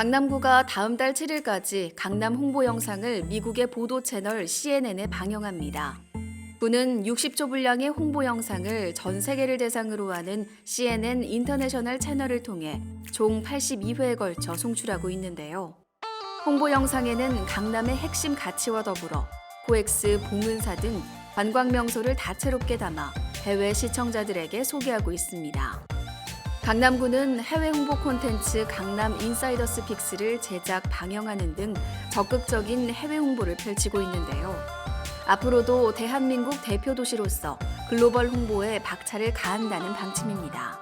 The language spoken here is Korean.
강남구가 다음 달 7일까지 강남 홍보 영상을 미국의 보도 채널 CNN에 방영합니다. 구는 60조 분량의 홍보 영상을 전 세계를 대상으로 하는 CNN 인터내셔널 채널을 통해 총 82회에 걸쳐 송출하고 있는데요. 홍보 영상에는 강남의 핵심 가치와 더불어 코엑스, 봉은사 등 관광 명소를 다채롭게 담아 해외 시청자들에게 소개하고 있습니다. 강남구는 해외 홍보 콘텐츠 강남 인사이더스 픽스를 제작, 방영하는 등 적극적인 해외 홍보를 펼치고 있는데요. 앞으로도 대한민국 대표 도시로서 글로벌 홍보에 박차를 가한다는 방침입니다.